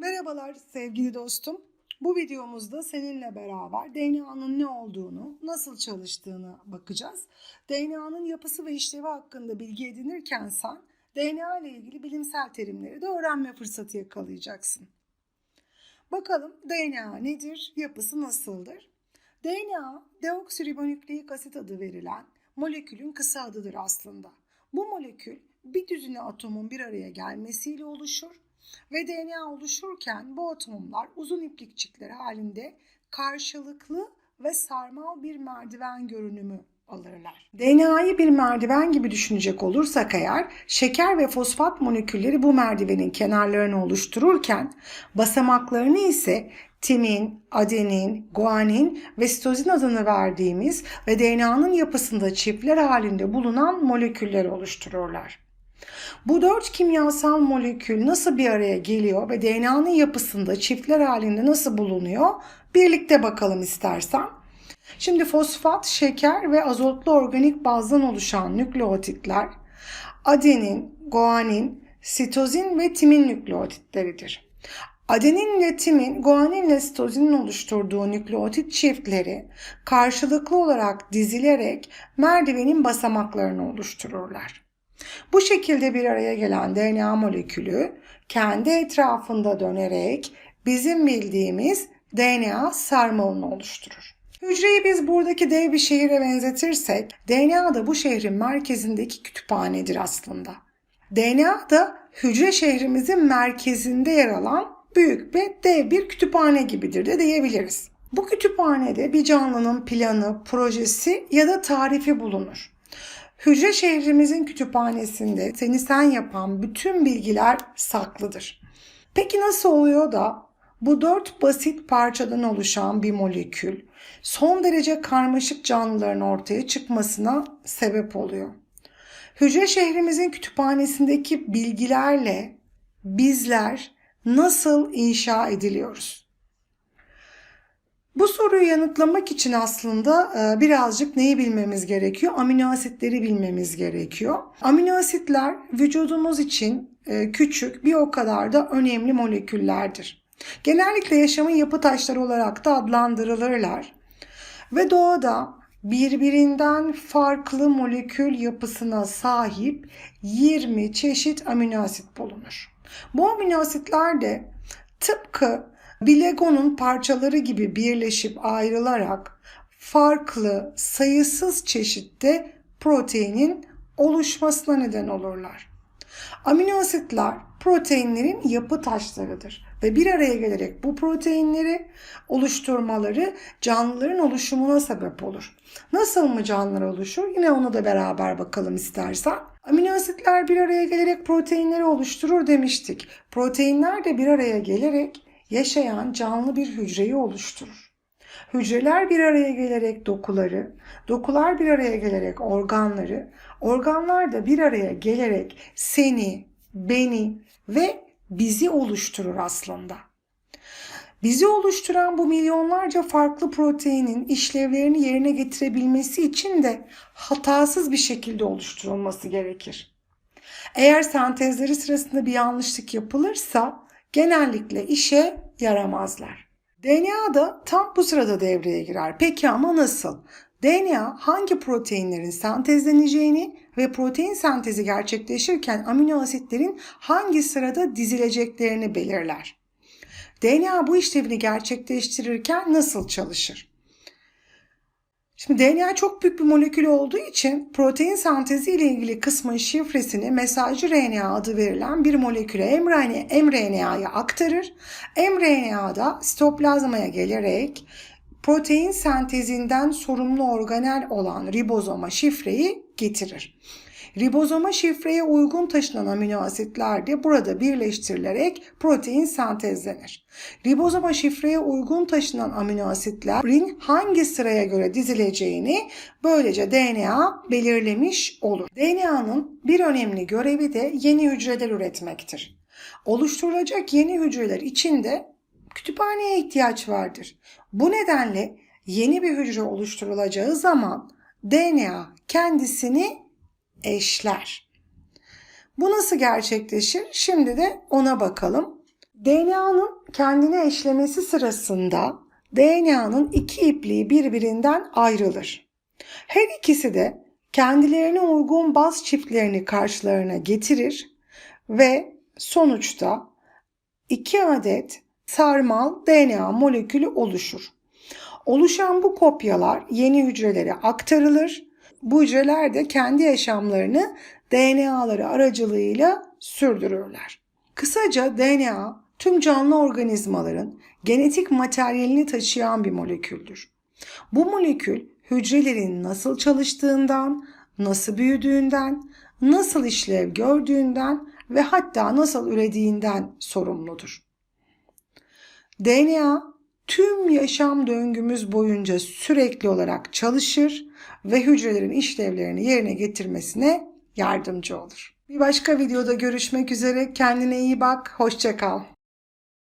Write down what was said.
Merhabalar sevgili dostum. Bu videomuzda seninle beraber DNA'nın ne olduğunu, nasıl çalıştığını bakacağız. DNA'nın yapısı ve işlevi hakkında bilgi edinirken sen DNA ile ilgili bilimsel terimleri de öğrenme fırsatı yakalayacaksın. Bakalım DNA nedir, yapısı nasıldır? DNA, deoksiribonükleik asit adı verilen molekülün kısa adıdır aslında. Bu molekül bir düzine atomun bir araya gelmesiyle oluşur ve DNA oluşurken bu atomlar uzun iplikçikler halinde karşılıklı ve sarmal bir merdiven görünümü alırlar. DNA'yı bir merdiven gibi düşünecek olursak eğer şeker ve fosfat molekülleri bu merdivenin kenarlarını oluştururken basamaklarını ise timin, adenin, guanin ve sitozin adını verdiğimiz ve DNA'nın yapısında çiftler halinde bulunan moleküller oluştururlar. Bu dört kimyasal molekül nasıl bir araya geliyor ve DNA'nın yapısında çiftler halinde nasıl bulunuyor? Birlikte bakalım istersen. Şimdi fosfat, şeker ve azotlu organik bazdan oluşan nükleotitler adenin, guanin, sitozin ve timin nükleotitleridir. Adeninle timin, guaninle sitozinin oluşturduğu nükleotit çiftleri karşılıklı olarak dizilerek merdivenin basamaklarını oluştururlar. Bu şekilde bir araya gelen DNA molekülü kendi etrafında dönerek bizim bildiğimiz DNA sarmalını oluşturur. Hücreyi biz buradaki dev bir şehire benzetirsek DNA da bu şehrin merkezindeki kütüphanedir aslında. DNA da hücre şehrimizin merkezinde yer alan büyük ve dev bir kütüphane gibidir de diyebiliriz. Bu kütüphanede bir canlının planı, projesi ya da tarifi bulunur. Hücre şehrimizin kütüphanesinde seni sen yapan bütün bilgiler saklıdır. Peki nasıl oluyor da bu dört basit parçadan oluşan bir molekül son derece karmaşık canlıların ortaya çıkmasına sebep oluyor? Hücre şehrimizin kütüphanesindeki bilgilerle bizler nasıl inşa ediliyoruz? Bu soruyu yanıtlamak için aslında e, birazcık neyi bilmemiz gerekiyor? Amino asitleri bilmemiz gerekiyor. Amino asitler vücudumuz için e, küçük bir o kadar da önemli moleküllerdir. Genellikle yaşamın yapı taşları olarak da adlandırılırlar. Ve doğada birbirinden farklı molekül yapısına sahip 20 çeşit amino asit bulunur. Bu amino asitler de tıpkı bir Lego'nun parçaları gibi birleşip ayrılarak farklı sayısız çeşitte proteinin oluşmasına neden olurlar. Amino asitler proteinlerin yapı taşlarıdır ve bir araya gelerek bu proteinleri oluşturmaları canlıların oluşumuna sebep olur. Nasıl mı canlılar oluşur? Yine onu da beraber bakalım istersen. Amino asitler bir araya gelerek proteinleri oluşturur demiştik. Proteinler de bir araya gelerek yaşayan canlı bir hücreyi oluşturur. Hücreler bir araya gelerek dokuları, dokular bir araya gelerek organları, organlar da bir araya gelerek seni, beni ve bizi oluşturur aslında. Bizi oluşturan bu milyonlarca farklı proteinin işlevlerini yerine getirebilmesi için de hatasız bir şekilde oluşturulması gerekir. Eğer sentezleri sırasında bir yanlışlık yapılırsa genellikle işe yaramazlar. DNA da tam bu sırada devreye girer. Peki ama nasıl? DNA hangi proteinlerin sentezleneceğini ve protein sentezi gerçekleşirken amino asitlerin hangi sırada dizileceklerini belirler. DNA bu işlevini gerçekleştirirken nasıl çalışır? Şimdi DNA çok büyük bir molekül olduğu için protein sentezi ile ilgili kısmın şifresini mesajcı RNA adı verilen bir moleküle mRNA'ya aktarır. mRNA da sitoplazmaya gelerek protein sentezinden sorumlu organel olan ribozoma şifreyi getirir. Ribozoma şifreye uygun taşınan amino asitler de burada birleştirilerek protein sentezlenir. Ribozoma şifreye uygun taşınan amino asitlerin hangi sıraya göre dizileceğini böylece DNA belirlemiş olur. DNA'nın bir önemli görevi de yeni hücreler üretmektir. Oluşturulacak yeni hücreler için de kütüphaneye ihtiyaç vardır. Bu nedenle yeni bir hücre oluşturulacağı zaman DNA kendisini eşler. Bu nasıl gerçekleşir? Şimdi de ona bakalım. DNA'nın kendine eşlemesi sırasında DNA'nın iki ipliği birbirinden ayrılır. Her ikisi de kendilerine uygun baz çiftlerini karşılarına getirir ve sonuçta iki adet sarmal DNA molekülü oluşur. Oluşan bu kopyalar yeni hücrelere aktarılır. Bu hücreler de kendi yaşamlarını DNA'ları aracılığıyla sürdürürler. Kısaca DNA tüm canlı organizmaların genetik materyalini taşıyan bir moleküldür. Bu molekül hücrelerin nasıl çalıştığından, nasıl büyüdüğünden, nasıl işlev gördüğünden ve hatta nasıl ürediğinden sorumludur. DNA tüm yaşam döngümüz boyunca sürekli olarak çalışır ve hücrelerin işlevlerini yerine getirmesine yardımcı olur. Bir başka videoda görüşmek üzere. Kendine iyi bak. Hoşça kal.